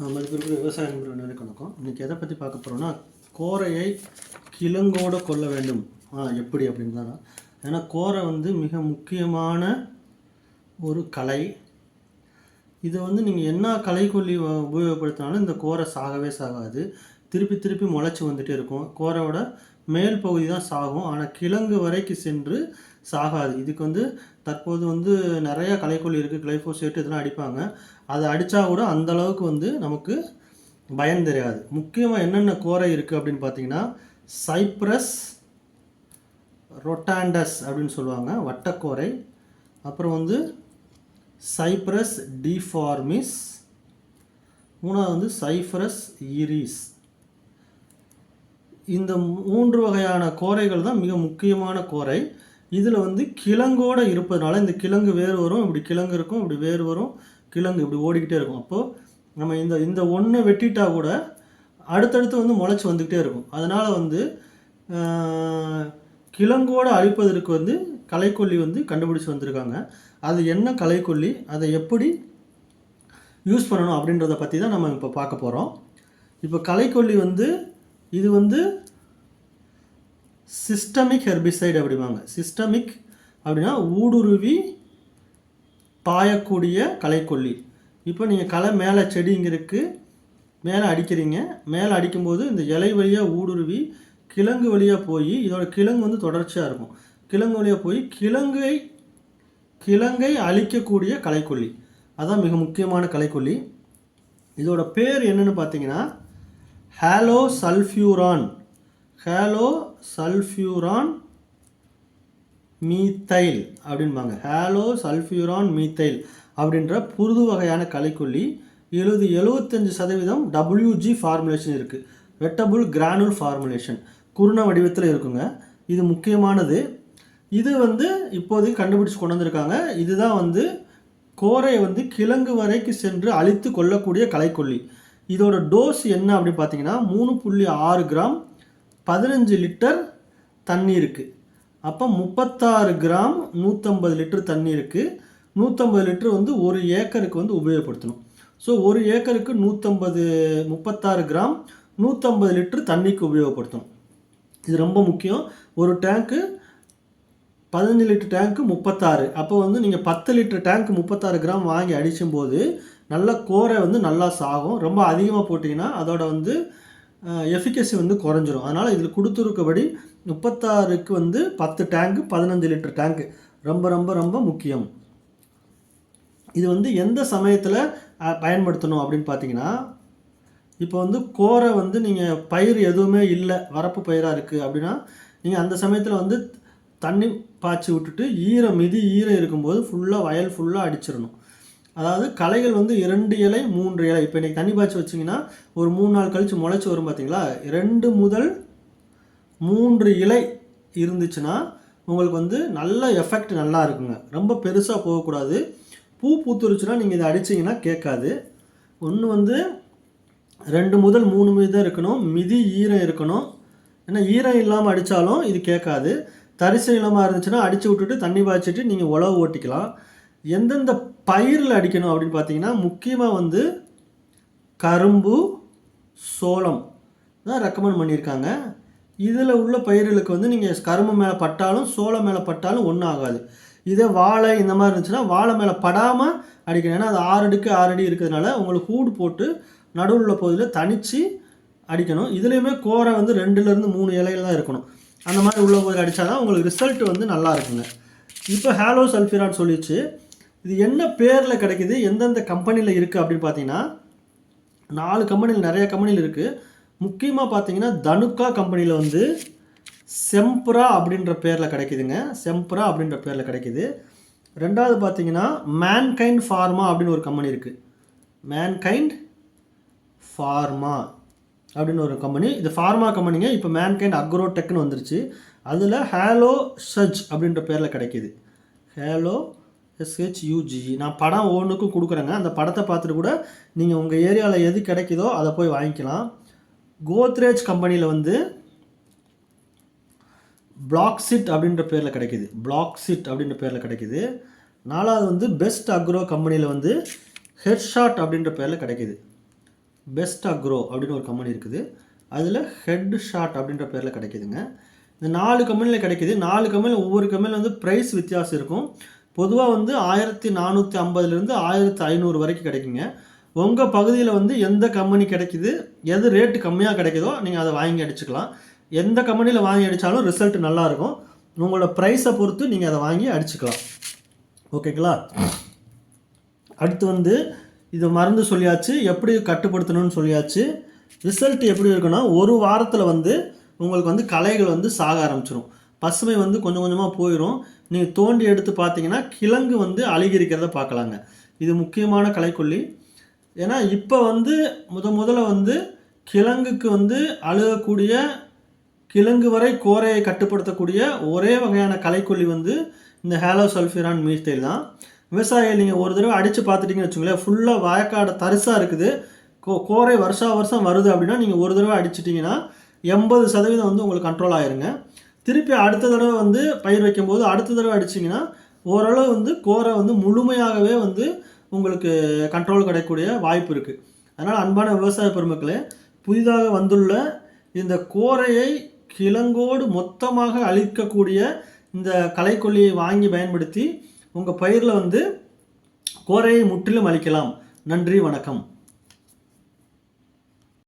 மதிப்பிற்கு விவசாய நண்பர்களுக்கு வணக்கம். இன்றைக்கி எதை பற்றி பார்க்க போகிறோன்னா கோரையை கிழங்கோடு கொள்ள வேண்டும். ஆ எப்படி அப்படின்னு தான் ஏன்னா கோரை வந்து மிக முக்கியமான ஒரு கலை. இதை வந்து நீங்கள் என்ன கலைக்கொல்லி உபயோகப்படுத்தினாலும் இந்த கோரை சாகவே சாகாது. திருப்பி திருப்பி முளைச்சி வந்துட்டே இருக்கும். கோரையோட மேல் பகுதி தான் சாகும். ஆனால் கிழங்கு வரைக்கு சென்று சாகாது. இதுக்கு வந்து தற்போது வந்து நிறைய கலைக்கொல்லி இருக்குது கிளைஃபோசேட் இதெல்லாம் அடிப்பாங்க. அதை அடித்தா கூட அந்த அளவுக்கு வந்து நமக்கு பயன் தெரியாது. முக்கியமாக என்னென்ன கோரை இருக்குது அப்படின்னு பார்த்தீங்கன்னா சைப்ரஸ் ரொட்டாண்டஸ் அப்படின்னு சொல்லுவாங்க. வட்டக்கோரை. அப்புறம் வந்து சைப்ரஸ் டிஃபார்மிஸ். மூணாவது வந்து சைப்ரஸ் ஈரிஸ் இந்த மூன்று வகையான கோரைகள் தான் மிக முக்கியமான கோரை. இதில் வந்து கிழங்கோட இருப்பதனால இந்த கிழங்கு வேர் வரும் இப்படி கிழங்கு இருக்கும் இப்படி வேர் வரும் கிழங்கு இப்படி ஓடிக்கிட்டே இருக்கும். அப்போது நம்ம இந்த இந்த ஒன்றை வெட்டிட்டா கூட அடுத்தடுத்து வந்து முளைச்சி வந்துக்கிட்டே இருக்கும். அதனால் வந்து கிழங்கோடு கிழங்கோட அழிப்பதற்கு வந்து கலைக்கொல்லி வந்து கண்டுபிடிச்சி வந்திருக்காங்க. அது என்ன கலைக்கொல்லி அதை எப்படி யூஸ் பண்ணணும் அப்படின்றத பற்றி தான் நம்ம இப்போ பார்க்க போகிறோம் இப்போ கலைக்கொல்லி வந்து இது வந்து சிஸ்டமிக் ஹெர்பிசைடு அப்படிம்பாங்க. சிஸ்டமிக் அப்படின்னா ஊடுருவி பாயக்கூடிய களைக்கொல்லி. இப்போ நீங்கள் களை மேலே செடி இங்கே இருக்குது மேலே அடிக்கிறீங்க. மேலே அடிக்கும்போது இந்த இலை வழியாக ஊடுருவி கிழங்கு வழியாக போய் இதோட கிழங்கு வந்து தொடர்ச்சியாக இருக்கும். கிழங்கு வழியாக போய் கிழங்கை கிழங்கை அழிக்கக்கூடிய களைக்கொல்லி. அதான் மிக முக்கியமான களைக்கொல்லி. இதோட பேர் என்னென்னு பார்த்தீங்கன்னா halosulfuron halosulfuron methyl அப்படின்பாங்க ஹேலோ சல்ஃபியூரான் மீத்தைல் அப்படின்ற புது வகையான கலைக்குள்ளி எழுபது எழுபத்தஞ்சு சதவீதம் டபுள்யூஜி ஃபார்முலேஷன் இருக்குது வெட்டபுள் கிரானுல் ஃபார்முலேஷன் குருண வடிவத்தில் இருக்குங்க. இது முக்கியமானது. இது வந்து இப்போதைக்கு கண்டுபிடிச்சு கொண்டு வந்திருக்காங்க. இதுதான் வந்து கோரை வந்து கிழங்கு வரைக்கு சென்று அழித்து கொள்ளக்கூடிய கலைக்கொல்லி. இதோட டோஸ் என்ன அப்படின்னு பார்த்தீங்கன்னா மூணு புள்ளி ஆறு கிராம் பதினஞ்சு லிட்டர் தண்ணி இருக்குது அப்போ முப்பத்தாறு கிராம் நூற்றம்பது லிட்டர் தண்ணி இருக்குது நூற்றம்பது லிட்டர் வந்து ஒரு ஏக்கருக்கு வந்து உபயோகப்படுத்தணும். ஸோ ஒரு ஏக்கருக்கு நூற்றம்பது முப்பத்தாறு கிராம் நூற்றம்பது லிட்டர் தண்ணிக்கு உபயோகப்படுத்தணும். இது ரொம்ப முக்கியம். ஒரு டேங்க்கு பதினஞ்சு லிட்டர் டேங்க்கு முப்பத்தாறு. அப்போ வந்து நீங்கள் பத்து லிட்டர் டேங்க் முப்பத்தாறு கிராம் வாங்கி அடிக்கும்போது நல்ல கோரை வந்து நல்லா சாகும். ரொம்ப அதிகமாக போட்டிங்கன்னா அதோட வந்து எஃபிகசி வந்து குறைஞ்சிரும். அதனால் இதில் கொடுத்துருக்கபடி முப்பத்தாறுக்கு வந்து பத்து டேங்க்கு பதினஞ்சு லிட்டர் டேங்கு ரொம்ப ரொம்ப ரொம்ப முக்கியம். இது வந்து எந்த சமயத்தில் பயன்படுத்தணும் அப்படின்னு பார்த்தீங்கன்னா இப்போ வந்து கோரை வந்து நீங்கள் பயிர் எதுவுமே இல்லை வரப்பு பயிராக இருக்குது அப்படின்னா நீங்கள் அந்த சமயத்தில் வந்து தண்ணி பாய்ச்சி விட்டுட்டு ஈரம் மிதி ஈரம் இருக்கும்போது ஃபுல்லாக வயல் ஃபுல்லாக அடிச்சிடணும். அதாவது களைகள் வந்து இரண்டு இலை மூன்று இலை. இப்போ இன்றைக்கி தண்ணி பாய்ச்சி வச்சிங்கன்னா ஒரு மூணு நாள் கழித்து முளைச்சி வரும் பார்த்தீங்களா ரெண்டு முதல் மூன்று இலை இருந்துச்சுன்னா உங்களுக்கு வந்து நல்ல எஃபெக்ட் நல்லா இருக்குங்க. ரொம்ப பெருசாக போகக்கூடாது. பூ பூத்துருச்சுன்னா நீங்கள் இதை அடிச்சிங்கன்னா கேட்காது. ஒன்று வந்து ரெண்டு முதல் மூணு மீதம் இருக்கணும். மிதி ஈரம் இருக்கணும். ஏன்னா ஈரம் இல்லாமல் அடித்தாலும் இது கேட்காது. தரிசு நிலமாக இருந்துச்சுன்னா அடித்து விட்டுட்டு தண்ணி பாய்ச்சிட்டு நீங்கள் உழவு ஓட்டிக்கலாம். எந்தெந்த பயிரில் அடிக்கணும் அப்படின்னு பார்த்தீங்கன்னா முக்கியமாக வந்து கரும்பு சோளம் தான் ரெக்கமெண்ட் பண்ணியிருக்காங்க. இதில் உள்ள பயிர்களுக்கு வந்து நீங்கள் கரும்பு மேலே பட்டாலும் சோளம் மேலே பட்டாலும் ஒன்றும் ஆகாது. இதே வாழை இந்த மாதிரி இருந்துச்சுன்னா வாழை மேலே படாமல் அடிக்கணும். ஏன்னா அது ஆறு அடிக்கு ஆறு அடி இருக்கிறதுனால உங்களுக்கு ஹூடு போட்டு நடுவில் உள்ள பகுதியில் தனித்து அடிக்கணும். இதுலேயுமே கோரை வந்து ரெண்டுலேருந்து மூணு இலையில தான் இருக்கணும். அந்த மாதிரி உள்ள பகுதியில் அடித்தா தான் உங்களுக்கு ரிசல்ட் வந்து நல்லா இருக்குங்க. இப்போ ஹாலோ சல்ஃபிரான்னு சொல்லிச்சு. இது என்ன பேரில் கிடைக்குது? எந்தெந்த கம்பெனியில் இருக்குது அப்படின்னு பார்த்தீங்கன்னா நாலு கம்பெனியில் நிறைய கம்பெனியில் இருக்குது முக்கியமாக பார்த்தீங்கன்னா தனுக்கா கம்பெனியில் வந்து செம்பரா அப்படின்ற பேரில் கிடைக்குதுங்க. செம்ப்ரா அப்படின்ற பேரில் கிடைக்குது. ரெண்டாவது பார்த்தீங்கன்னா மேன்கைண்ட் ஃபார்மா அப்படின்னு ஒரு கம்பெனி இருக்குது மேன்கைண்ட் ஃபார்மா அப்படின்னு ஒரு கம்பெனி இது ஃபார்மா கம்பெனிங்க இப்போ மேன்கைண்ட் அக்ரோடெக்னு வந்துருச்சு. அதில் ஹேலோ சஜ் அப்படின்ற பேரில் கிடைக்கிது. ஹேலோ எஸ்ஹெச்யூஜிஇ நான் படம் ஒன்றுக்கும் கொடுக்குறேங்க. அந்த படத்தை பார்த்துட்டு கூட நீங்கள் உங்கள் ஏரியாவில் எது கிடைக்குதோ அதை போய் வாங்கிக்கலாம். கோத்ரேஜ் கம்பெனியில் வந்து பிளாக்ஸிட் அப்படின்ற பேரில் கிடைக்குது. பிளாக்ஸிட் அப்படின்ற பேரில் கிடைக்குது. நாலாவது வந்து பெஸ்ட் அக்ரோ கம்பெனியில் வந்து ஹெட்ஷாட் அப்படின்ற பேரில் கிடைக்குது. பெஸ்ட் அக்ரோ அப்படின்னு ஒரு கம்பெனி இருக்குது. அதில் ஹெட் ஷாட் அப்படின்ற பேரில் கிடைக்குதுங்க. இந்த நாலு கம்பெனியில் கிடைக்குது. நாலு கம்பெனியில் ஒவ்வொரு கம்பெனியில் வந்து ப்ரைஸ் வித்தியாசம் இருக்கும். பொதுவாக வந்து ஆயிரத்தி நானூற்றி ஐம்பதுலேருந்து ஆயிரத்தி ஐநூறு வரைக்கும் கிடைக்குங்க. உங்கள் பகுதியில் வந்து எந்த கம்பெனி கிடைக்குது எது ரேட்டு கம்மியாக கிடைக்குதோ நீங்கள் அதை வாங்கி அடிச்சுக்கலாம். எந்த கம்பெனியில் வாங்கி அடித்தாலும் ரிசல்ட் நல்லாயிருக்கும் உங்களோட ப்ரைஸை பொறுத்து நீங்கள் அதை வாங்கி அடிச்சுக்கலாம். ஓகேங்களா? அடுத்து வந்து இது மருந்து சொல்லியாச்சு எப்படி கட்டுப்படுத்தணும்னு சொல்லியாச்சு. ரிசல்ட் எப்படி இருக்குன்னா ஒரு வாரத்தில் வந்து உங்களுக்கு வந்து கலைகள் வந்து சாக ஆரம்பிச்சிடும் பசுமை வந்து கொஞ்சம் கொஞ்சமாக போயிடும் நீங்கள் தோண்டி எடுத்து பார்த்தீங்கன்னா கிழங்கு வந்து அழுகிருக்கிறத பார்க்கலாங்க. இது முக்கியமான கலைக்கொல்லி. ஏன்னா இப்போ வந்து முத முதல்ல வந்து கிழங்குக்கு வந்து அழுகக்கூடிய கிழங்கு வரை கோரையை கட்டுப்படுத்தக்கூடிய ஒரே வகையான கலைக்கொல்லி வந்து இந்த ஹேலோ சல்ஃபிரான் மீஸ்டைல் தான். விவசாயிகள் நீங்கள் ஒரு தடவை அடித்து பார்த்துட்டீங்கன்னு வச்சுங்களேன் ஃபுல்லாக வயக்காடு தரிசாக இருக்குது. கோ கோரை வருஷா வருஷம் வருது அப்படின்னா நீங்கள் ஒரு தடவை அடிச்சிட்டிங்கன்னா எண்பது சதவீதம் வந்து உங்களுக்கு கண்ட்ரோல் ஆயிருங்க. திருப்பி அடுத்த தடவை வந்து பயிர் வைக்கும்போது அடுத்த தடவை அடிச்சிங்கன்னா ஓரளவு வந்து கோரை வந்து முழுமையாகவே வந்து உங்களுக்கு கண்ட்ரோல் கிடைக்கக்கூடிய வாய்ப்பு இருக்குது அதனால் அன்பான விவசாய பெருமக்களே புதிதாக வந்துள்ள இந்த கோரையை கிழங்கோடு மொத்தமாக அழிக்கக்கூடிய இந்த கலைக்கொல்லியை வாங்கி பயன்படுத்தி உங்கள் பயிரில் வந்து கோரையை முற்றிலும் அழிக்கலாம். நன்றி வணக்கம்.